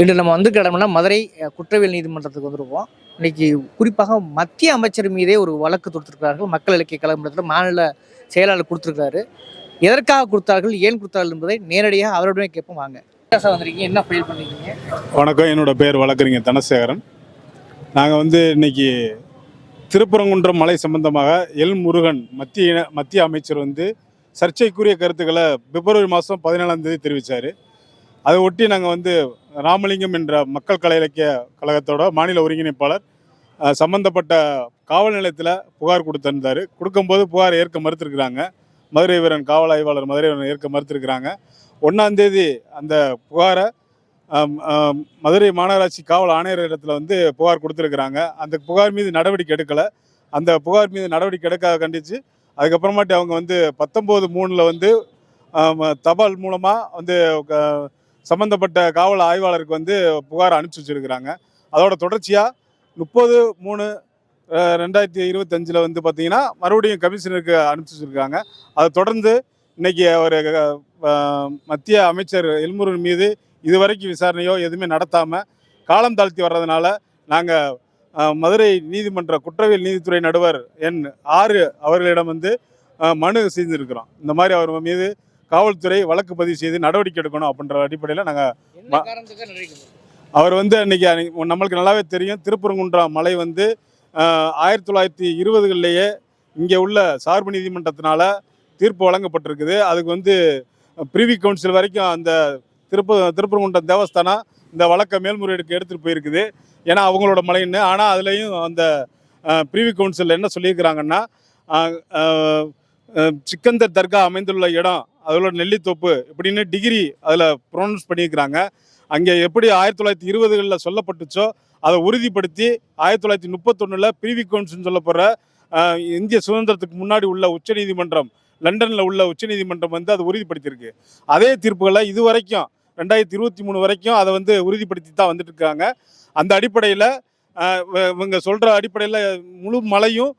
இன்று நம்ம வந்து கிடமுன்னா மதுரை குற்றவியல் நீதிமன்றத்துக்கு வந்திருக்கோம். இன்னைக்கு குறிப்பாக மத்திய அமைச்சர் மீதே ஒரு வழக்கு தொடுத்திருக்கிறார்கள். மக்கள் இலக்கிய கழகத்தில் மாநில செயலாளர் கொடுத்துருக்கிறாரு. எதற்காக கொடுத்தார்கள் ஏன் கொடுத்தார்கள் என்பதை நேரடியாக அவரிடமே கேட்போம். வாங்க. வந்திருக்கீங்க? என்ன ஃபைல் பண்ணிருக்கீங்க? வணக்கம். என்னோட பேர் வழக்கறிஞர் தனசேகரன். நாங்கள் வந்து இன்னைக்கு திருப்பரங்குன்றம் மலை சம்பந்தமாக எல் முருகன் மத்திய மத்திய அமைச்சர் வந்து சர்ச்சைக்குரிய கருத்துக்களை பிப்ரவரி மாதம் பதினேழாம் தேதி தெரிவித்தார் அதை ஒட்டி நாங்கள் வந்து ராமலிங்கம் என்ற மக்கள் கலை இலக்கிய கழகத்தோட மாநில ஒருங்கிணைப்பாளர் சம்பந்தப்பட்ட காவல் நிலையத்தில் புகார் கொடுத்திருந்தார். கொடுக்கும்போது புகார் ஏற்க மறுத்திருக்கிறாங்க. மதுரை வீரன் காவல் ஆய்வாளர் மதுரை வீரன் ஏற்க மறுத்திருக்கிறாங்க. ஒன்றாம் தேதி அந்த புகாரை மதுரை மாநகராட்சி காவல் ஆணையர் இடத்துல வந்து புகார் கொடுத்துருக்குறாங்க. அந்த புகார் மீது நடவடிக்கை எடுக்கலை. அந்த புகார் மீது நடவடிக்கை எடுக்காத கண்டித்து அதுக்கப்புறமாட்டி அவங்க வந்து பத்தொம்போது மூணில் வந்து தபால் மூலமாக வந்து க- சம்பந்தப்பட்ட காவல் ஆய்வாளருக்கு வந்து புகார் அனுப்பிச்சி வச்சிருக்கிறாங்க. அதோட தொடர்ச்சியாக முப்பது மூணு ரெண்டாயிரத்தி இருபத்தஞ்சில் வந்து பார்த்தீங்கன்னா மறுபடியும் கமிஷனருக்கு அனுப்பிச்சி வச்சுருக்காங்க. அதை தொடர்ந்து இன்னைக்கு ஒரு மத்திய அமைச்சர் எல்முருகன் மீது இதுவரைக்கும் விசாரணையோ எதுவுமே நடத்தாமல் காலம் தாழ்த்தி வர்றதுனால நாங்கள் மதுரை நீதிமன்ற குற்றவியல் நீதித்துறை நடுவர் என் ஆறு அவர்களிடம் வந்து மனு செய்திருக்கிறோம் இந்த மாதிரி அவர் மீது காவல்துறை வழக்கு பதிவு செய்து நடவடிக்கை எடுக்கணும் அப்படின்ற அடிப்படையில் நாங்கள் அவர் வந்து அன்னைக்கு நம்மளுக்கு நல்லாவே தெரியும். திருப்பரங்குன்றம் மலை வந்து ஆயிரத்தி தொள்ளாயிரத்தி இருபதுகளிலேயே இங்கே உள்ள சார்பு நீதிமன்றத்தினால தீர்ப்பு வழங்கப்பட்டிருக்குது. அதுக்கு வந்து பிரிவி கவுன்சில் வரைக்கும் அந்த திருப்ப திருப்பரங்குன்றம் தேவஸ்தானம் இந்த வழக்கை மேல்முறையீடுக்கு எடுத்துகிட்டு போயிருக்குது. ஏன்னா அவங்களோட மலைன்னு. ஆனால் அதுலேயும் அந்த பிரிவி கவுன்சில் என்ன சொல்லியிருக்கிறாங்கன்னா சிக்கந்தர் தர்கா அமைந்துள்ள இடம் அதோட நெல்லித்தோப்பு இப்படின்னு டிகிரி அதில் ப்ரொனவுன்ஸ் பண்ணியிருக்கிறாங்க. அங்கே எப்படி ஆயிரத்தி தொள்ளாயிரத்தி இருபதுகளில் சொல்லப்பட்டுச்சோ அதை உறுதிப்படுத்தி ஆயிரத்தி தொள்ளாயிரத்தி முப்பத்தொன்னில் பிரிவி கவுன்சில் சொல்ல போகிற இந்திய சுதந்திரத்துக்கு முன்னாடி உள்ள உச்சநீதிமன்றம் லண்டனில் உள்ள உச்சநீதிமன்றம் வந்து அதை உறுதிப்படுத்தியிருக்கு. அதே தீர்ப்புகளை இது வரைக்கும் ரெண்டாயிரத்தி இருபத்தி மூணு வரைக்கும் அதை வந்து உறுதிப்படுத்தி தான் வந்துட்டு இருக்காங்க அந்த அடிப்படையில் இவங்க சொல்கிற அடிப்படையில் முழு மலையும்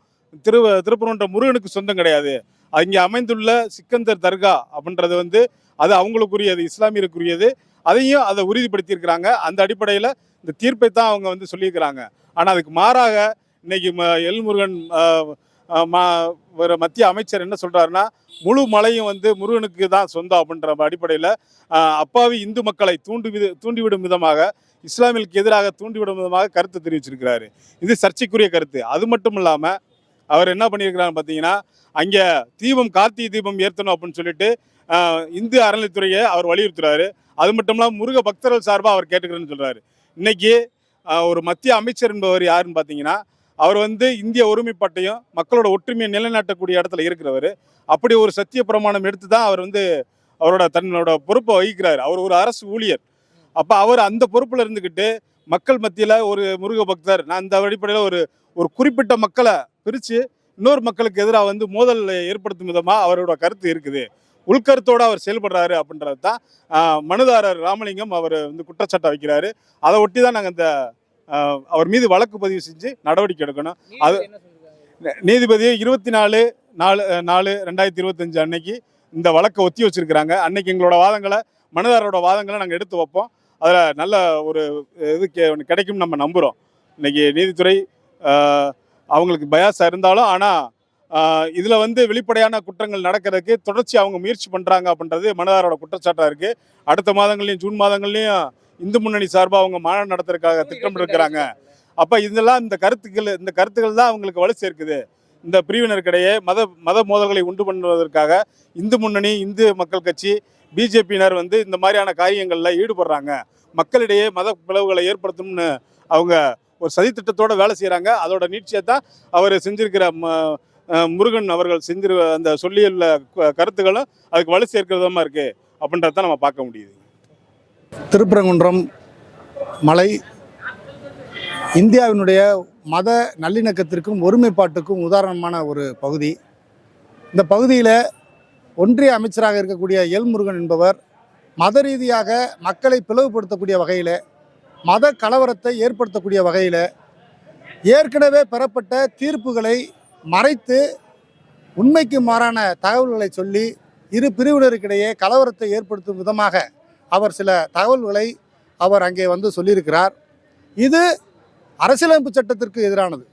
திரு திருப்பரன்ற முருகனுக்கு சொந்தம் கிடையாது. அங்கே அமைந்துள்ள சிக்கந்தர் தர்கா அப்படின்றது வந்து அது அவங்களுக்குரியது இஸ்லாமியருக்குரியது. அதையும் அதை உறுதிப்படுத்தியிருக்கிறாங்க. அந்த அடிப்படையில் இந்த தீர்ப்பை தான் அவங்க வந்து சொல்லியிருக்கிறாங்க. ஆனால் அதுக்கு மாறாக இன்னைக்கு ம எல்முருகன் மா- மத்திய அமைச்சர் என்ன சொல்கிறாருன்னா முழு மலையும் வந்து முருகனுக்கு தான் சொந்தம் அப்படின்ற அடிப்படையில் அப்பாவி இந்து மக்களை தூண்டி வித தூண்டிவிடும் விதமாக இஸ்லாமியலுக்கு எதிராக தூண்டிவிடும் விதமாக கருத்து தெரிவிச்சிருக்கிறாரு. இது சர்ச்சைக்குரிய கருத்து. அது மட்டும் இல்லாமல் அவர் என்ன பண்ணியிருக்கிறாரு பார்த்தீங்கன்னா அங்கே தீபம் கார்த்திகை தீபம் ஏற்றணும் அப்படின்னு சொல்லிட்டு இந்து அறநிலைத்துறையை அவர் வலியுறுத்துறாரு. அது மட்டும் இல்லாமல் முருக பக்தர்கள் சார்பாக அவர் கேட்டுக்கிறேன்னு சொல்கிறாரு இன்னைக்கு ஒரு மத்திய அமைச்சர் என்பவர் யாருன்னு பார்த்தீங்கன்னா அவர் வந்து இந்திய ஒருமைப்பாட்டையும் மக்களோட ஒற்றுமையை நிலைநாட்டக்கூடிய இடத்துல இருக்கிறவர். அப்படி ஒரு சத்திய பிரமாணம் எடுத்து தான் அவர் வந்து அவரோட தன்னோட பொறுப்பை வகிக்கிறார். அவர் ஒரு அரசு ஊழியர். அப்போ அவர் அந்த பொறுப்பில் இருந்துக்கிட்டு மக்கள் மத்தியில் ஒரு முருக பக்தர் நான் இந்த அடிப்படையில் ஒரு ஒரு குறிப்பிட்ட மக்களை பிரித்து இன்னொரு மக்களுக்கு எதிராக வந்து மோதல் ஏற்படுத்தும் விதமாக அவரோட கருத்து இருக்குது. உள்கருத்தோடு அவர் செயல்படுறாரு அப்படின்றது தான் மனுதாரர் ராமலிங்கம் அவர் வந்து குற்றச்சாட்டை வைக்கிறாரு. அதை ஒட்டி தான் நாங்கள் இந்த அவர் மீது வழக்கு பதிவு செஞ்சு நடவடிக்கை எடுக்கணும். அது- நீதிபதி இருபத்தி நாலு நாலு நாலு ரெண்டாயிரத்தி இருபத்தஞ்சு அன்னைக்கு இந்த வழக்கை ஒத்தி வச்சிருக்கிறாங்க. அன்னைக்கு எங்களோட வாதங்களை மனுதாரரோட வாதங்களை நாங்கள் எடுத்து வைப்போம். அதில் நல்ல ஒரு இது கிடைக்கும் கிடைக்கும்னு நம்ம நம்புகிறோம் இன்னைக்கு நீதித்துறை அவங்களுக்கு பயாஸாக இருந்தாலும் ஆனால் இதில் வந்து வெளிப்படையான குற்றங்கள் நடக்கிறதுக்கு தொடர்ச்சி அவங்க முயற்சி பண்ணுறாங்க அப்படின்றது மனதாரோட குற்றச்சாட்டாக இருக்குது அடுத்த மாதங்கள்லையும் ஜூன் மாதங்கள்லையும் இந்து முன்னணி சார்பாக அவங்க மாநாடு நடத்துறதுக்காக திட்டம் இருக்கிறாங்க அப்போ இதெல்லாம் இந்த கருத்துக்கள் இந்த கருத்துக்கள் தான் அவங்களுக்கு வலு சேர்க்குது. இந்த பிரிவினருக்கிடையே மத மத மோதல்களை உண்டு பண்ணுவதற்காக இந்து முன்னணி இந்து மக்கள் கட்சி பிஜேபியினர் வந்து இந்த மாதிரியான காரியங்களில் ஈடுபடுறாங்க. மக்களிடையே மத பிளவுகளை ஏற்படுத்தும்னு அவங்க ஒரு சதித்திட்டத்தோட வேலை செய்கிறாங்க அதோட நீட்சியை தான் அவர் செஞ்சிருக்கிற ம- முருகன் அவர்கள் செஞ்சிரு அந்த சொல்லியுள்ள கருத்துக்களும் அதுக்கு வலு விதமாக இருக்குது அப்படின்றத நம்ம பார்க்க முடியுது. திருப்பரங்குன்றம் மலை இந்தியாவினுடைய மத நல்லிணக்கத்திற்கும் ஒருமைப்பாட்டுக்கும் உதாரணமான ஒரு பகுதி. இந்த பகுதியில் ஒன்றிய அமைச்சராக இருக்கக்கூடிய எல் முருகன் என்பவர் மத ரீதியாக மக்களை பிளவுபடுத்தக்கூடிய வகையில் மத கலவரத்தை ஏற்படுத்தக்கூடிய வகையில் ஏற்கனவே பெறப்பட்ட தீர்ப்புகளை மறைத்து உண்மைக்கு மாறான தகவல்களை சொல்லி இரு பிரிவினருக்கிடையே கலவரத்தை ஏற்படுத்தும் விதமாக அவர் சில தகவல்களை அவர் அங்கே வந்து சொல்லியிருக்கிறார். இது அரசியலமைப்பு சட்டத்திற்கு எதிரானது.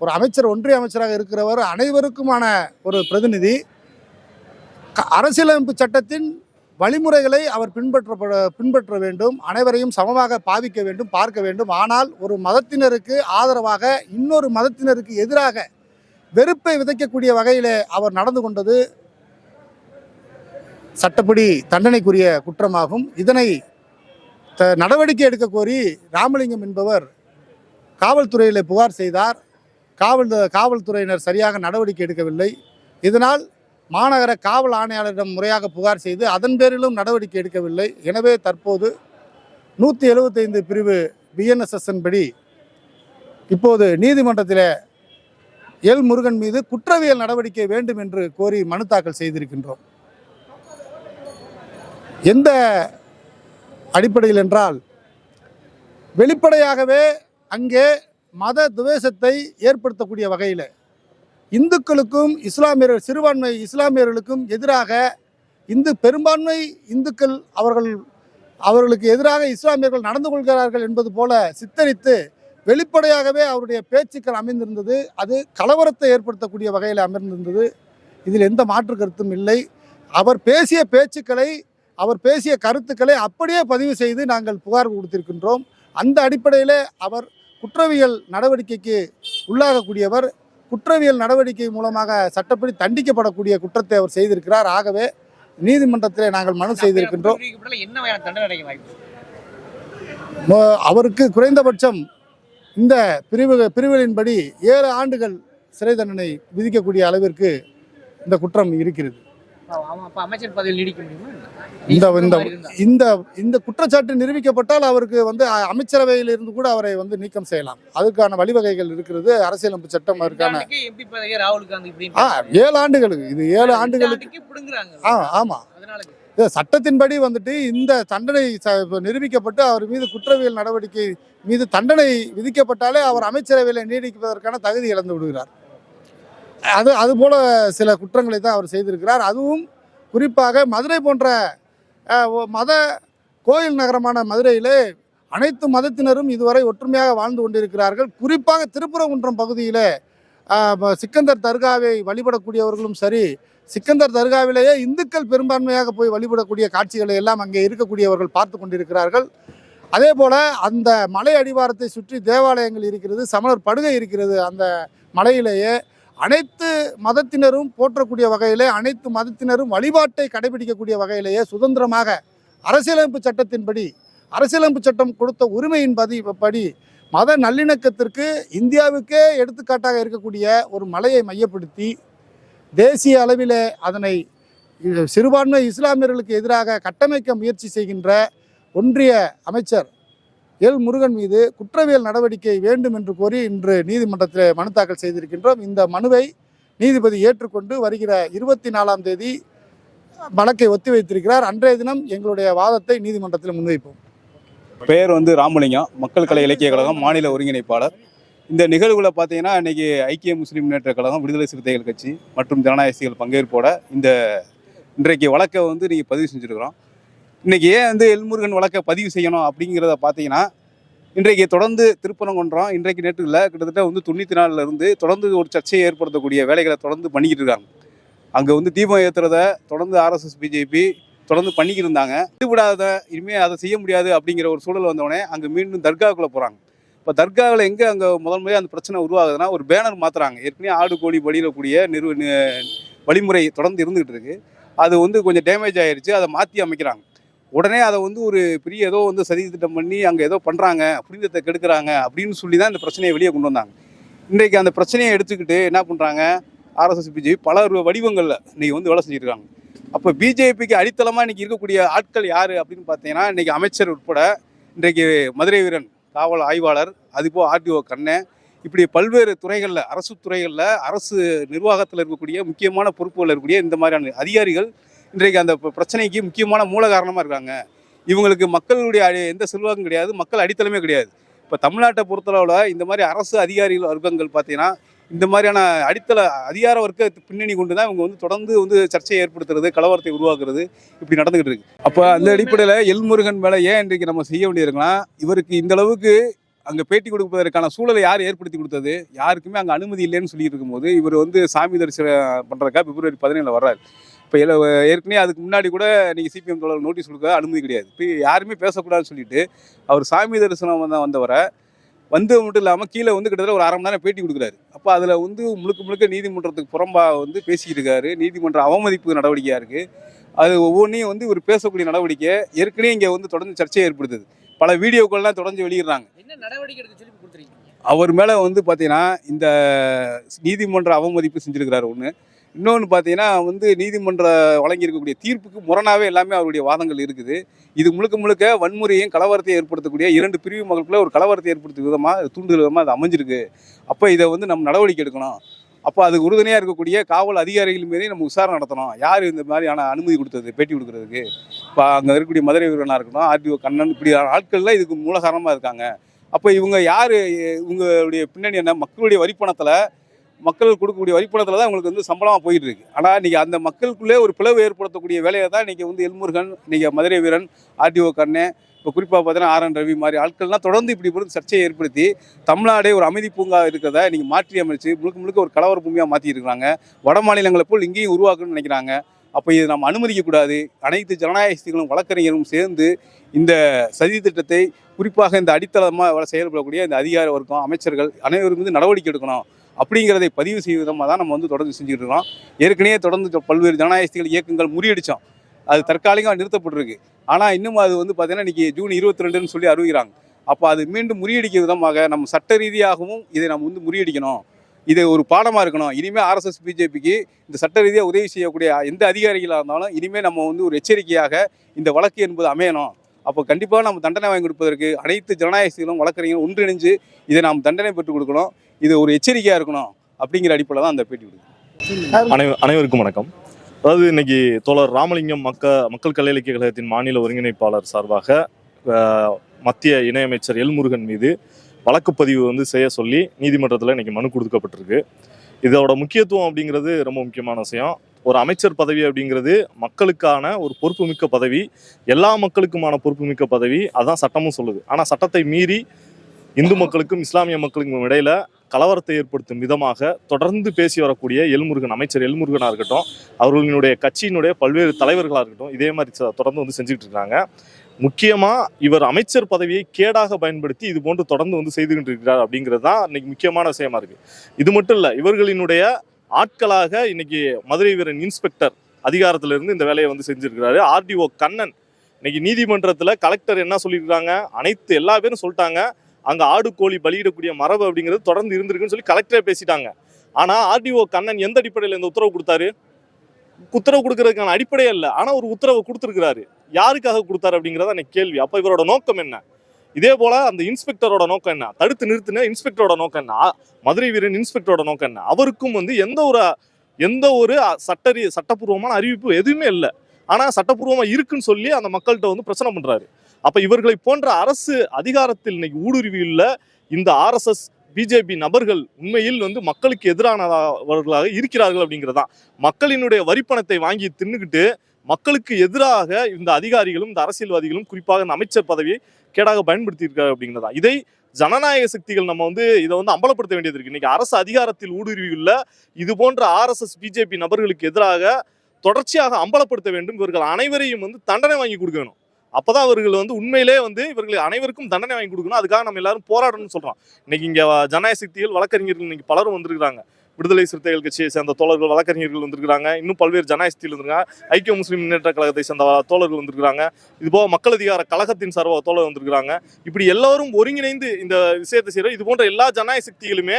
ஒரு அமைச்சர் ஒன்றிய அமைச்சராக இருக்கிறவர் அனைவருக்குமான ஒரு பிரதிநிதி. அரசியலமைப்பு சட்டத்தின் வழிமுறைகளை அவர் பின்பற்றப்பட பின்பற்ற வேண்டும். அனைவரையும் சமமாக பாவிக்க வேண்டும் பார்க்க வேண்டும். ஆனால் ஒரு மதத்தினருக்கு ஆதரவாக இன்னொரு மதத்தினருக்கு எதிராக வெறுப்பை விதைக்கக்கூடிய வகையிலே அவர் நடந்து கொண்டது சட்டப்படி தண்டனைக்குரிய குற்றமாகும். இதனை த நடவடிக்கை எடுக்க கோரி ராமலிங்கம் என்பவர் காவல்துறையில் புகார் செய்தார். காவல் காவல்துறையினர் சரியாக நடவடிக்கை எடுக்கவில்லை. இதனால் மாநகர காவல் ஆணையாளரிடம் முறையாக புகார் செய்து அதன் பேரிலும் நடவடிக்கை எடுக்கவில்லை. எனவே தற்போது நூற்றி எழுபத்தைந்து பிரிவு பிஎன்எஸ்எஸ்என் படி இப்போது நீதிமன்றத்தில் எல் முருகன் மீது குற்றவியல் நடவடிக்கை வேண்டும் என்று கோரி மனு தாக்கல் செய்திருக்கின்றோம். எந்த அடிப்படையில் என்றால் வெளிப்படையாகவே அங்கே மத துவேஷத்தை ஏற்படுத்தக்கூடிய வகையில் இந்துக்களுக்கும் இஸ்லாமியர்கள் சிறுபான்மை இஸ்லாமியர்களுக்கும் எதிராக இந்து பெரும்பான்மை இந்துக்கள் அவர்கள் அவர்களுக்கு எதிராக இஸ்லாமியர்கள் நடந்து கொள்கிறார்கள் என்பது போல சித்தரித்து வெளிப்படையாகவே அவருடைய பேச்சுக்கள் அமைந்திருந்தது. அது கலவரத்தை ஏற்படுத்தக்கூடிய வகையில் அமர்ந்திருந்தது இதில் எந்த மாற்று கருத்தும் இல்லை. அவர் பேசிய பேச்சுக்களை அவர் பேசிய கருத்துக்களை அப்படியே பதிவு செய்து நாங்கள் புகார் கொடுத்திருக்கின்றோம். அந்த அடிப்படையில் அவர் குற்றவியல் நடவடிக்கைக்கு உள்ளாகக்கூடியவர். குற்றவியல் நடவடிக்கை மூலமாக சட்டப்படி தண்டிக்கப்படக்கூடிய குற்றத்தை அவர் செய்திருக்கிறார். ஆகவே நீதிமன்றத்தில் நாங்கள் மனு செய்திருக்கின்றோம். அவருக்கு குறைந்தபட்சம் இந்த பிரிவு பிரிவுகளின்படி ஏழு ஆண்டுகள் சிறை தண்டனை விதிக்கக்கூடிய அளவிற்கு இந்த குற்றம் இருக்கிறது. அமைச்சர் பதவியில் நீடிக்க முடியுமா இந்த இந்த. இந்த இந்த குற்றச்சாட்டு நிரூபிக்கப்பட்டால் அவருக்கு வந்து அ- அமைச்சரவையில் இருந்து கூட அவரை வந்து நீக்கம் செய்யலாம். அதுக்கான வழிவகைகள் இருக்கிறது அரசியலமைப்பு சட்டம் பதவியை ராகுல் காந்தி ஏழு ஆண்டுகளுக்கு இது ஏழு ஆண்டுகளுக்கு. ஆ ஆமா. அதனால இது சட்டத்தின்படி வந்துட்டு இந்த தண்டனை நிரூபிக்கப்பட்டு அவர் மீது குற்றவியல் நடவடிக்கை மீது தண்டனை விதிக்கப்பட்டாலே அவர் அமைச்சரவையில் நீடிப்பதற்கான தகுதி இழந்து விடுகிறார். அது அதுபோல் சில குற்றங்களை தான் அவர் செய்திருக்கிறார். அதுவும் குறிப்பாக மதுரை போன்ற மத கோயில் நகரமான மதுரையிலே அனைத்து மதத்தினரும் இதுவரை ஒற்றுமையாக வாழ்ந்து கொண்டிருக்கிறார்கள். குறிப்பாக திருப்புரங்குன்றம் பகுதியிலே சிக்கந்தர் தர்காவை வழிபடக்கூடியவர்களும் சரி சிக்கந்தர் தர்காவிலேயே இந்துக்கள் பெரும்பான்மையாக போய் வழிபடக்கூடிய காட்சிகளை எல்லாம் அங்கே இருக்கக்கூடியவர்கள் பார்த்து கொண்டிருக்கிறார்கள். அதே போல் அந்த மலை அடிவாரத்தை சுற்றி தேவாலயங்கள் இருக்கிறது சமணர் படுகை இருக்கிறது அந்த மலையிலேயே. அனைத்து மதத்தினரும் போற்றக்கூடிய வகையிலே அனைத்து மதத்தினரும் வழிபாட்டை கடைபிடிக்கக்கூடிய வகையிலேயே சுதந்திரமாக அரசியலமைப்பு சட்டத்தின்படி அரசியலமைப்பு சட்டம் கொடுத்த உரிமையின் பதி படி மத நல்லிணக்கத்திற்கு இந்தியாவுக்கே எடுத்துக்காட்டாக இருக்கக்கூடிய ஒரு மலையை மையப்படுத்தி தேசிய அளவிலே அதனை சிறுபான்மை இஸ்லாமியர்களுக்கு எதிராக கட்டமைக்க முயற்சி செய்கின்ற ஒன்றிய அமைச்சர் எல் முருகன் மீது குற்றவியல் நடவடிக்கை வேண்டும் என்று கோரி இன்று நீதிமன்றத்தில் மனு தாக்கல் செய்திருக்கின்றோம். இந்த மனுவை நீதிபதி ஏற்றுக்கொண்டு வருகிற இருபத்தி நாலாம் தேதி வழக்கை ஒத்திவைத்திருக்கிறார். அன்றைய தினம் எங்களுடைய வாதத்தை நீதிமன்றத்தில் முன்வைப்போம். பெயர் வந்து ராமலிங்கம். மக்கள் கலை இலக்கிய கழகம் மாநில ஒருங்கிணைப்பாளர். இந்த நிகழ்வுல பார்த்தீங்கன்னா இன்னைக்கு ஐக்கிய முஸ்லீம் முன்னேற்ற கழகம் விடுதலை சிறுத்தைகள் கட்சி மற்றும் ஜனநாயகசிகள் பங்கேற்போட இந்த இன்றைக்கு வழக்கை வந்து நீங்கள் பதிவு செஞ்சுருக்கிறோம். இன்றைக்கி ஏன் வந்து எல்முருகன் வழக்கை பதிவு செய்யணும் அப்படிங்கிறத பார்த்தீங்கன்னா இன்றைக்கு தொடர்ந்து திருப்பரங்குன்றம் இன்றைக்கு நேற்று இல்லை கிட்டத்தட்ட வந்து தொண்ணூற்றி நாளில் இருந்து தொடர்ந்து ஒரு சர்ச்சையை ஏற்படுத்தக்கூடிய வேலைகளை தொடர்ந்து பண்ணிக்கிட்டு இருக்காங்க. அங்கே வந்து தீபம் ஏற்றுறத தொடர்ந்து ஆர்எஸ்எஸ் பிஜேபி தொடர்ந்து பண்ணிக்கிட்டு இருந்தாங்க. விடாத இனிமேல் அதை செய்ய முடியாது அப்படிங்கிற ஒரு சூழல் வந்தோடனே அங்கே மீண்டும் தர்காவுக்குள்ளே போகிறாங்க இப்போ தர்காவில் எங்கே அங்கே முதல் முறையாக அந்த பிரச்சனை உருவாகுதுன்னா ஒரு பேனர் மாற்றுறாங்க ஏற்கனவே ஆடு கோழி பலியிடக்கூடிய நிறு வழிமுறை தொடர்ந்து இருந்துகிட்டு இருக்கு. அது வந்து கொஞ்சம் டேமேஜ் ஆகிருச்சு அதை மாற்றி அமைக்கிறாங்க. உடனே அதை வந்து ஒரு பெரிய ஏதோ வந்து சதி திட்டம் பண்ணி அங்கே ஏதோ பண்ணுறாங்க புனிதத்தை கெடுக்கிறாங்க அப்படின்னு சொல்லி தான் இந்த பிரச்சனையை வெளியே கொண்டு வந்தாங்க. இன்றைக்கு அந்த பிரச்சனையை எடுத்துக்கிட்டு என்ன பண்ணுறாங்க ஆர்எஸ்எஸ் பிஜேபி பல வடிவங்களில் இன்றைக்கி வந்து வேலை செஞ்சுருக்காங்க. அப்போ பிஜேபிக்கு அடித்தளமாக இன்றைக்கி இருக்கக்கூடிய ஆட்கள் யார் அப்படின்னு பார்த்தீங்கன்னா இன்றைக்கி அமைச்சர் உட்பட இன்றைக்கு மதுரை வீரன் காவல் ஆய்வாளர் அதுபோல் ஆர்டிஓ கண்ணன் இப்படி பல்வேறு துறைகளில் அரசு துறைகளில் அரசு நிர்வாகத்தில் இருக்கக்கூடிய முக்கியமான பொறுப்புகளில் இருக்கக்கூடிய இந்த மாதிரியான அதிகாரிகள் இன்றைக்கு அந்த பிரச்சனைக்கு முக்கியமான மூல காரணமாக இருக்காங்க. இவங்களுக்கு மக்களுடைய அடி- எந்த செல்வாக்கும் கிடையாது மக்கள் அடித்தளமே கிடையாது. இப்போ தமிழ்நாட்டை பொறுத்தளவில் இந்த மாதிரி அரசு அதிகாரிகள் வர்க்கங்கள் பார்த்தீங்கன்னா இந்த மாதிரியான அடித்தள அதிகார வர்க்க பின்னணி கொண்டு தான் இவங்க வந்து தொடர்ந்து வந்து சர்ச்சையை ஏற்படுத்துறது கலவரத்தை உருவாக்குறது இப்படி நடந்துகிட்டு இருக்கு. அப்போ அந்த அடிப்படையில் எல்முருகன் மேலே ஏன் இன்றைக்கு நம்ம செய்ய வேண்டியிருக்கலாம் இவருக்கு இந்த அளவுக்கு அங்கே பேட்டி கொடுப்பதற்கான சூழலை யார் ஏற்படுத்தி கொடுத்தது? யாருக்குமே அங்கே அனுமதி இல்லைன்னு சொல்லிட்டு இருக்கும்போது இவர் வந்து சாமி தரிசனம் பண்ணுறக்கா பிப்ரவரி பதினேழில் வர்றாரு. இப்போ ஏற்கனவே அதுக்கு முன்னாடி கூட நீங்கள் சிபிஎம் தோழர் நோட்டீஸ் கொடுக்க அனுமதி கிடையாது. இப்போ யாருமே பேசக்கூடாதுன்னு சொல்லிட்டு அவர் சாமி தரிசனம் வந்த வந்தவரை வந்து மட்டும் இல்லாமல் கீழே வந்து கிட்டத்தட்ட ஒரு அரை மணி நேரம் பேட்டி கொடுக்குறாரு. அப்போ அதில் வந்து முழுக்க முழுக்க நீதிமன்றத்துக்கு புறம்பா வந்து பேசிக்கிட்டு இருக்காரு. நீதிமன்ற அவமதிப்பு நடவடிக்கையாக இருக்குது அது ஒவ்வொன்றையும் வந்து இவர் பேசக்கூடிய நடவடிக்கை ஏற்கனவே இங்கே வந்து தொடர்ந்து சர்ச்சையை ஏற்படுத்துது. பல வீடியோக்கள்லாம் தொடர்ந்து வெளியிடுறாங்க. என்ன நடவடிக்கை எடுக்க சொல்லி கொடுத்துருக்கீங்க அவர் மேலே வந்து பார்த்தீங்கன்னா இந்த நீதிமன்ற அவமதிப்பு செஞ்சிருக்கிறாரு ஒன்று இன்னொன்று பார்த்தீங்கன்னா வந்து நீதிமன்ற வழங்கியிருக்கக்கூடிய தீர்ப்புக்கு முரணாகவே எல்லாமே அவருடைய வாதங்கள் இருக்குது. இது முழுக்க முழுக்க வன்முறையும் கலவரத்தையும் ஏற்படுத்தக்கூடிய இரண்டு பிரிவு மக்களுக்குள்ள ஒரு கலவரத்தை ஏற்படுத்தும் விதமாக தூண்டுதல் விதமாக அது அமைஞ்சிருக்கு. அப்போ இதை வந்து நம்ம நடவடிக்கை எடுக்கணும். அப்போ அதுக்கு உறுதுணையாக இருக்கக்கூடிய காவல் அதிகாரிகள் மீதே நம்ம விசாரணை நடத்தணும். யார் இந்த மாதிரியான அனுமதி கொடுத்தது பேட்டி கொடுக்கறதுக்கு? இப்போ அங்கே இருக்கக்கூடிய மதுரை வீரனாக இருக்கணும் ஆர்டிஓ கண்ணன் இப்படி ஆட்கள்லாம் இதுக்கு மூலகாரணமாக இருக்காங்க. அப்போ இவங்க யார் இவங்களுடைய பின்னணி என்ன? மக்களுடைய வரிப்பணத்தில் மக்கள் கொடுக்கக்கூடிய வரிப்பணத்தில் தான் உங்களுக்கு வந்து சம்பளமாக போயிட்டு இருக்கு ஆனால் இன்றைக்கி அந்த மக்களுக்குள்ளே ஒரு பிளவு ஏற்படுத்தக்கூடிய வேலையை தான் இன்றைக்கி வந்து எல்முருகன் இன்றைக்கி மதுரை வீரன் ஆர்டிஓ கண்ணே இப்போ குறிப்பாக பார்த்தீங்கன்னா ஆர் என் ரவி மாதிரி ஆட்கள்லாம் தொடர்ந்து இப்படி பொறுத்து சர்ச்சையை ஏற்படுத்தி தமிழ்நாடே ஒரு அமைதி பூங்கா இருக்கிறத நீங்கள் மாற்றி அமைச்சு முழுக்க முழுக்க ஒரு கலவர பூமியாக மாற்றி இருக்கிறாங்க. வட மாநிலங்களை போல் இங்கேயும் உருவாக்கணும்னு நினைக்கிறாங்க. அப்போ இது நம்ம அனுமதிக்கக்கூடாது அனைத்து ஜனநாயக சக்திகளும் வழக்கறிஞரும் சேர்ந்து இந்த சதி திட்டத்தை குறிப்பாக இந்த அடித்தளமாக செயல்படக்கூடிய இந்த அதிகார வர்க்கம் அமைச்சர்கள் அனைவரும் மீது நடவடிக்கை எடுக்கணும். அப்படிங்கிறதை பதிவு செய்யும் விதமாக தான் நம்ம வந்து தொடர்ந்து செஞ்சுக்கிட்டு இருக்கோம். ஏற்கனவே தொடர்ந்து பல்வேறு ஜனநாயகத்திகள் இயக்கங்கள் முறியடித்தோம் அது தற்காலிகமாக நிறுத்தப்பட்டிருக்கு. ஆனால் இன்னும் அது வந்து பார்த்தீங்கன்னா இன்றைக்கி ஜூன் இருபத்தி ரெண்டுன்னு சொல்லி அறிவிக்கிறாங்க. அப்போ அது மீண்டும் முறியடிக்க விதமாக நம்ம சட்ட ரீதியாகவும் இதை நம்ம வந்து முறியடிக்கணும். இது ஒரு பாடமாக இருக்கணும். இனிமேல் ஆர்எஸ்எஸ் பிஜேபிக்கு இந்த சட்ட ரீதியாக உதவி செய்யக்கூடிய எந்த அதிகாரிகளாக இருந்தாலும் இனிமேல் நம்ம வந்து ஒரு எச்சரிக்கையாக இந்த வழக்கு என்பது அமையணும். அப்போ கண்டிப்பாக நம்ம தண்டனை வாங்கி கொடுப்பதற்கு அனைத்து ஜனநாயகத்திலும் வழக்கறிஞர்கள் ஒன்றிணைஞ்சு இதை நாம் தண்டனை பெற்றுக் கொடுக்கணும். இது ஒரு எச்சரிக்கையாக இருக்கணும் அப்படிங்கிற அடிப்படையில் தான் அந்த பேட்டி கொடுக்குறோம் அனை அனைவருக்கும் வணக்கம். அதாவது இன்னைக்கு தோழர் ராமலிங்கம் மக்க மக்கள் கலை இலக்கிய கழகத்தின் மாநில ஒருங்கிணைப்பாளர் சார்பாக மத்திய இணையமைச்சர் எல்முருகன் மீது வழக்குப்பதிவு வந்து செய்ய சொல்லி நீதிமன்றத்தில் இன்னைக்கு மனு கொடுக்கப்பட்டிருக்கு. இதோட முக்கியத்துவம் அப்படிங்கிறது ரொம்ப முக்கியமான விஷயம். ஒரு அமைச்சர் பதவி அப்படிங்கிறது மக்களுக்கான ஒரு பொறுப்புமிக்க பதவி எல்லா மக்களுக்குமான பொறுப்புமிக்க பதவி அதான் சட்டமும் சொல்லுது. ஆனால் சட்டத்தை மீறி இந்து மக்களுக்கும் இஸ்லாமிய மக்களுக்கும் இடையில கலவரத்தை ஏற்படுத்தும் விதமாக தொடர்ந்து பேசி வரக்கூடிய எல்முருகன் அமைச்சர் எல்முருகனாக இருக்கட்டும் அவர்களினுடைய கட்சியினுடைய பல்வேறு தலைவர்களாக இருக்கட்டும் இதே மாதிரி தொடர்ந்து வந்து செஞ்சுட்டு இருக்காங்க. முக்கியமாக இவர் அமைச்சர் பதவியை கேடாக பயன்படுத்தி இது போன்று தொடர்ந்து வந்து செய்துகிட்டு இருக்கிறார் அப்படிங்கிறது தான் இன்னைக்கு முக்கியமான விஷயமா இருக்கு. இது மட்டும் இல்லை இவர்களினுடைய ஆட்களாக இன்னைக்கு மதுரை வீரன் இன்ஸ்பெக்டர் அதிகாரத்துல இருந்து இந்த வேலையை வந்து செஞ்சிருக்கிறாரு. ஆர்டிஓ கண்ணன். இன்னைக்கு நீதிமன்றத்தில் கலெக்டர் என்ன சொல்லியிருக்காங்க? அனைத்து எல்லா பேரும் சொல்லிட்டாங்க. அங்கே ஆடு கோழி பலியிடக்கூடிய மரபு அப்படிங்கிறது தொடர்ந்து இருந்திருக்குன்னு சொல்லி கலெக்டரே பேசிட்டாங்க. ஆனால் ஆர்டிஓ கண்ணன் எந்த அடிப்படையில் இந்த உத்தரவு கொடுத்தாரு? உத்தரவு கொடுக்கறதுக்கான அடிப்படையே இல்லை ஆனால் ஒரு உத்தரவு கொடுத்துருக்கிறாரு. யாருக்காக கொடுத்தாரு அப்படிங்கிறத எனக்கு கேள்வி. அப்போ இவரோட நோக்கம் என்ன? இதே போல அந்த இன்ஸ்பெக்டரோட நோக்கம் என்ன? தடுத்து நிறுத்தின இன்ஸ்பெக்டரோட நோக்கம் என்ன? மதுரை வீரன் இன்ஸ்பெக்டரோட நோக்கம் என்ன? அவருக்கும் வந்து எந்த ஒரு எந்த ஒரு சட்டரி சட்டப்பூர்வமான அறிவிப்பு எதுவுமே இல்லை. ஆனால் சட்டப்பூர்வமாக இருக்குன்னு சொல்லி அந்த மக்கள்கிட்ட வந்து பிரச்சனை பண்ணுறாரு அப்போ இவர்களை போன்ற அரசு அதிகாரத்தில் இன்னைக்கு ஊடுருவியுள்ள இந்த ஆர்எஸ்எஸ் பிஜேபி நபர்கள் உண்மையில் வந்து மக்களுக்கு எதிரானவர்களாக இருக்கிறார்கள் அப்படிங்கிறதான். மக்களினுடைய வரிப்பணத்தை வாங்கி தின்னுக்கிட்டு மக்களுக்கு எதிராக இந்த அதிகாரிகளும் இந்த அரசியல்வாதிகளும் குறிப்பாக இந்த அமைச்சர் பதவியை கேடாக பயன்படுத்தி இருக்காரு அப்படிங்கிறதா இதை ஜனநாயக சக்திகள் நம்ம வந்து இதை வந்து அம்பலப்படுத்த வேண்டியது இருக்கு. இன்னைக்கு அரசு அதிகாரத்தில் ஊடுருவியுள்ள இது போன்ற ஆர்எஸ்எஸ் பிஜேபி நபர்களுக்கு எதிராக தொடர்ச்சியாக அம்பலப்படுத்த வேண்டும். இவர்கள் அனைவரையும் வந்து தண்டனை வாங்கி கொடுக்கணும். அப்பதான் அவர்கள் வந்து உண்மையிலே வந்து இவர்கள் அனைவருக்கும் தண்டனை வாங்கி கொடுக்கணும். அதுக்காக நம்ம எல்லாரும் போராடணும்னு சொல்றோம் இன்னைக்கு இங்க ஜனநாயக சக்திகள் வழக்கறிஞர்கள் இன்னைக்கு பலரும் வந்திருக்காங்க விடுதலை சிறுத்தைகள் கட்சியை சேர்ந்த தோழர்கள் வழக்கறிஞர்கள் வந்திருக்கிறாங்க. இன்னும் பல்வேறு ஜனநாயகத்தில் இருந்திருக்காங்க ஐக்கிய முஸ்லீம் முன்னேற்ற கழகத்தை சேர்ந்த தோழர்கள் வந்திருக்கிறாங்க. இதுபோக மக்கள் அதிகார கழகத்தின் சார்பாக தோழர் வந்திருக்கிறாங்க. இப்படி எல்லாரும் ஒருங்கிணைந்து இந்த விஷயத்தை செய்கிறோம் இது போன்ற எல்லா ஜனநாயக சக்திகளுமே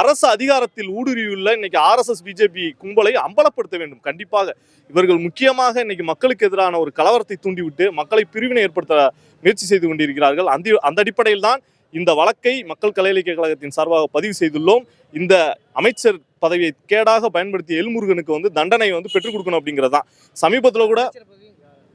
அரசு அதிகாரத்தில் ஊடுருவியுள்ள இன்னைக்கு ஆர்எஸ்எஸ் பிஜேபி கும்பலை அம்பலப்படுத்த வேண்டும். கண்டிப்பாக இவர்கள் முக்கியமாக இன்னைக்கு மக்களுக்கு எதிரான ஒரு கலவரத்தை தூண்டிவிட்டு மக்களை பிரிவினை ஏற்படுத்த முயற்சி செய்து கொண்டிருக்கிறார்கள். அந்த அந்த அடிப்படையில் தான் இந்த வழக்கை மக்கள் கலை இலக்கிய கழகத்தின் சார்பாக பதிவு செய்துள்ளோம். இந்த அமைச்சர் பதவியை கேடாக பயன்படுத்திய எல்முருகனுக்கு வந்து தண்டனை வந்து பெற்றுக் கொடுக்கணும் அப்படிங்கிறது தான். சமீபத்தில் கூட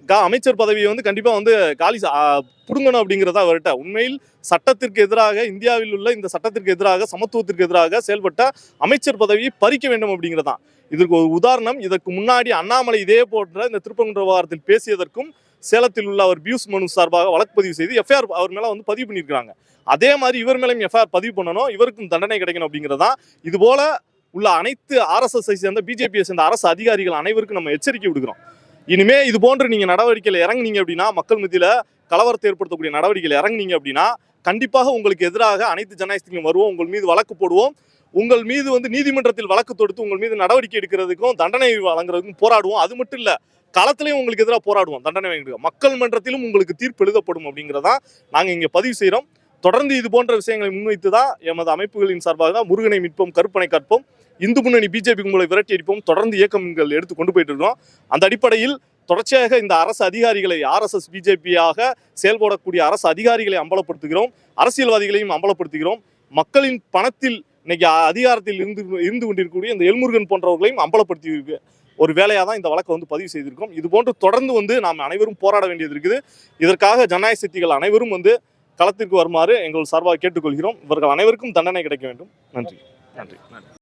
கா- அமைச்சர் பதவியை வந்து கண்டிப்பாக வந்து காலி ச- புடுங்கணும் அப்படிங்கிறதா அவர்கிட்ட. உண்மையில் சட்டத்திற்கு எதிராக இந்தியாவில் உள்ள இந்த சட்டத்திற்கு எதிராக சமத்துவத்திற்கு எதிராக செயல்பட்ட அமைச்சர் பதவியை பறிக்க வேண்டும் அப்படிங்கிறதான் இதற்கு ஒரு உதாரணம் இதற்கு முன்னாடி அண்ணாமலை இதே போன்ற இந்த திருப்பங்குன்ற விவகாரத்தில் பேசியதற்கும் சேலத்தில் உள்ள அவர் பியூஸ் மனு சார்பாக வழக்கு பதிவு செய்து எஃப்ஐஆர் அவர் மேலே வந்து பதிவு பண்ணியிருக்கிறாங்க. அதே மாதிரி இவர் மேலும் எஃப்ஐஆர் பதிவு பண்ணணும் இவருக்கும் தண்டனை கிடைக்கணும் அப்படிங்கிறதான் இது போல உள்ள அனைத்து ஆர்எஸ்எஸ்ஐ சேர்ந்த பிஜேபியை சேர்ந்த அரசு அதிகாரிகள் அனைவருக்கும் நம்ம எச்சரிக்கை விடுக்கிறோம். இனிமே இது போன்ற நீங்க நடவடிக்கையில் இறங்குனீங்க அப்படின்னா மக்கள் மத்தியில கலவரத்தை ஏற்படுத்தக்கூடிய நடவடிக்கையில் இறங்குனீங்க அப்படின்னா கண்டிப்பாக உங்களுக்கு எதிராக அனைத்து ஜனநாயகத்திலும் வருவோம். உங்கள் மீது வழக்கு போடுவோம். உங்கள் மீது வந்து நீதிமன்றத்தில் வழக்கு தொடுத்து உங்கள் மீது நடவடிக்கை எடுக்கிறதுக்கும் தண்டனை வழங்குறதுக்கும் போராடுவோம். அது மட்டும் இல்ல களத்திலையும் உங்களுக்கு எதிராக போராடுவோம். தண்டனை வாங்கிடுவோம் மக்கள் மன்றத்திலும் உங்களுக்கு தீர்ப்பு எழுதப்படும் அப்படிங்கிறதா நாங்கள் இங்கே பதிவு செய்கிறோம் தொடர்ந்து இது போன்ற விஷயங்களை முன்வைத்து தான் எமது அமைப்புகளின் சார்பாக தான் முருகனை மீட்போம் கருப்பனை கற்போம் இந்து முன்னணி பிஜேபி உங்களை விரட்டி அடிப்போம். தொடர்ந்து இயக்கங்கள் எடுத்து கொண்டு போயிட்டு இருக்கோம். அந்த அடிப்படையில் தொடர்ச்சியாக இந்த அரசு அதிகாரிகளை ஆர்எஸ்எஸ் பிஜேபியாக செயல்படக்கூடிய அரசு அதிகாரிகளை அம்பலப்படுத்துகிறோம். அரசியல்வாதிகளையும் அம்பலப்படுத்துகிறோம். மக்களின் பணத்தில் இன்னைக்கு அதிகாரத்தில் இருந்து இருந்து கொண்டிருக்கக்கூடிய இந்த எல்முருகன் போன்றவர்களையும் அம்பலப்படுத்தி ஒரு வேலையாக தான் இந்த வழக்கை வந்து பதிவு செய்திருக்கோம். இது போன்று தொடர்ந்து வந்து நாம் அனைவரும் போராட வேண்டியது இருக்குது. இதற்காக ஜனநாயக சக்திகள் அனைவரும் வந்து களத்திற்கு வருமாறு எங்கள் சார்பாக கேட்டுக்கொள்கிறோம். இவர்கள் அனைவருக்கும் தண்டனை கிடைக்க வேண்டும். நன்றி. நன்றி. நன்றி.